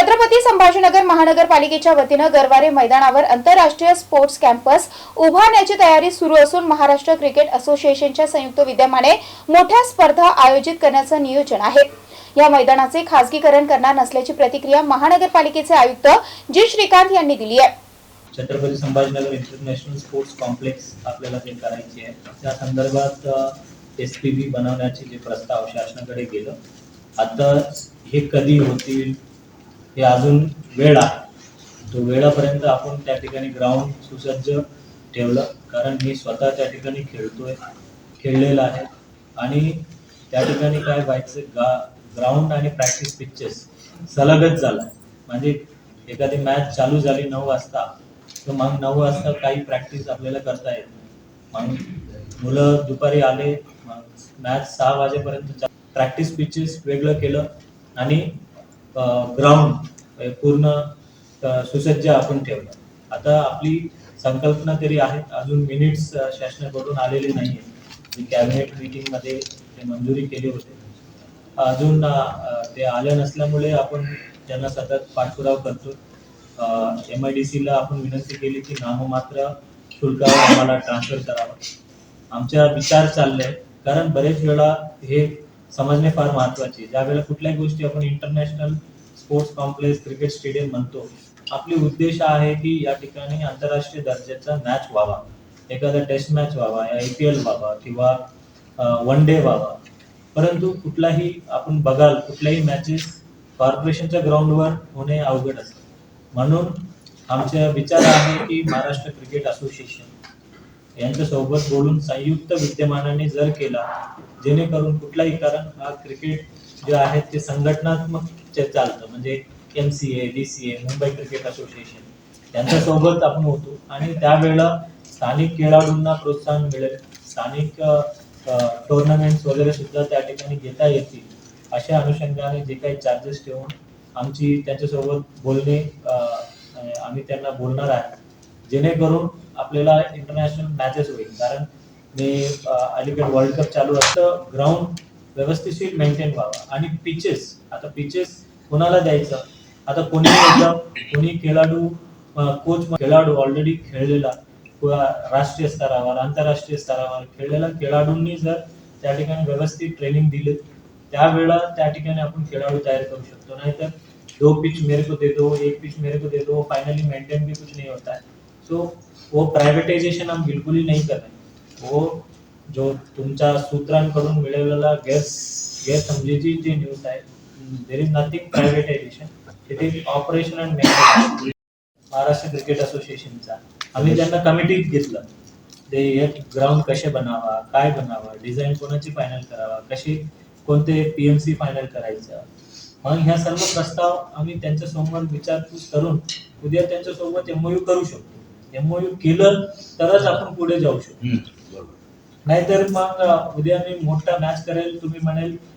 छत्रपती संभाजीनगर महानगरपालिकेच्या वतीनं गरवारे मैदानावर आंतरराष्ट्रीय स्पोर्ट्स कॅम्पस उभारण्याची तयारी सुरू असून महाराष्ट्र क्रिकेट असोसिएशनच्या संयुक्त विद्यमाने मोठ्या स्पर्धा आयोजित करण्याचं नियोजन आहे. या मैदानाचे खासगीकरण करणार नसल्याची प्रतिक्रिया महानगरपालिकेचे आयुक्त जी. श्रीकांत यांनी दिली आहे. Chhatrapati Sambhajinagar international sports complex आपल्याला जे करायचे आहे त्या संदर्भात एस पी बी बनवण्याचे जे प्रस्ताव शासनाकडे गेलं. आता हे कधी होतील हे अजून वेळ आहे. तो वेळापर्यंत आपण त्या ठिकाणी ग्राउंड सुसज्ज ठेवलं. कारण मी स्वतः त्या ठिकाणी खेळतोय खेळलेला आहे. आणि त्या ठिकाणी काय व्हायचं गा ग्राउंड आणि प्रॅक्टिस पिक्चर्स सलगच झाला. म्हणजे एखादी मॅच चालू झाली नऊ वाजता तर मग नऊ वाजता काही प्रॅक्टिस आपल्याला करता येत नाही. मग मुलं दुपारी आले मॅच सहा वाजेपर्यंत प्रॅक्टिस पिचेस वेगळं केलं. आणि ग्राउंड पूर्ण सुसज्ज आपण ठेवलं आता आपली संकल्पना तरी आहे अजून मिनिट्स शासनाकडून आलेले नाही आहेत कॅबिनेट मीटिंगमध्ये ते मंजुरी केली होते. अजून ते आले नसल्यामुळे आपण त्यांना सतत पाठपुरावा करतो. एम आय डी सीला आपण विनंती केली की नाममात्र शुल्कावर आम्हाला ट्रान्सफर करावं. आमच्या विचार चाललाय कारण बरेच वेळा हे समजणे फार महत्त्वाचे. ज्या वेळेला कुठल्याही गोष्टी आपण international sports complex cricket stadium म्हणतो आपली उद्देश आहे की या ठिकाणी आंतरराष्ट्रीय दर्जाचा मॅच व्हावा. एखादा टेस्ट मॅच व्हावा आय पी एल व्हावा किंवा वन डे व्हावा. परंतु कुठलाही आपण बघाल कुठल्याही मॅचेस कॉर्पोरेशनच्या ग्राउंडवर होणे अवघड असतं. म्हणून आमचा विचार आहे की महाराष्ट्र क्रिकेट असोसिएशन यांच्यासोबत बोलून संयुक्त विद्यमानाने जर केला जेणेकरून कुठलाही कारण हा क्रिकेट जे आहे ते संघटनात्मक चालतं. म्हणजे M C A D C A Mumbai cricket association यांच्यासोबत आपण होतो. आणि त्यावेळेला स्थानिक खेळाडूंना प्रोत्साहन मिळेल. स्थानिक टुर्नामेंट्स वगैरे सुद्धा त्या ठिकाणी घेता येतील. अशा अनुषंगाने जे काही चार्जेस ठेवून आमची त्यांच्यासोबत बोलणे आम्ही त्यांना बोलणार आहे. जेणेकरून आपल्याला इंटरनॅशनल मॅचेस होईल. कारण मी अलीकडे वर्ल्ड कप चालू असतं ग्राउंड व्यवस्थिशीर मेंटेन व्हावा. आणि पिचेस आता पिचेस कोणाला द्यायचं? आता कोणी कोणी खेळाडू कोच खेळाडू ऑलरेडी खेळलेला राष्ट्रीय स्तरावर आंतरराष्ट्रीय स्तरावर खेळलेल्या खेळाडूंनी जर त्या ठिकाणी व्यवस्थित ट्रेनिंग दिली त्यावेळेला त्या ठिकाणी आपण खेळाडू तयार करू शकतो. नाहीतर दो पिच मेरे को दे दो एक पिच मेरे को दे दो मेंटेन भी कुछ नहीं होता है तो वो प्रायव्हेटायझेशन हम बिल्कुल ही नहीं कर रहे वो जो तुमच्या सूत्रांकडून मिळवलेला गैर गैरसमजेची जी न्यूज आहे there is nothing privatization it is operation and maintenance Maharashtra cricket असोसिएशनचा आम्ही त्यांना कमिटीत घेतलं. ते एक ग्राउंड कसे बनावा काय बनावा डिझाईन कोणाची फायनल करावा कशी कोणते पीएमसी फायनल करायचं. मग ह्या सर्व प्रस्ताव आम्ही त्यांच्यासमोर विचारपूस करून उद्या त्यांच्यासोबत एमओयू करू शकतो. एमओयू केलं तरच आपण पुढे जाऊ शकतो. नाहीतर मग उद्या मी मोठा मॅच करेल तुम्ही म्हणेल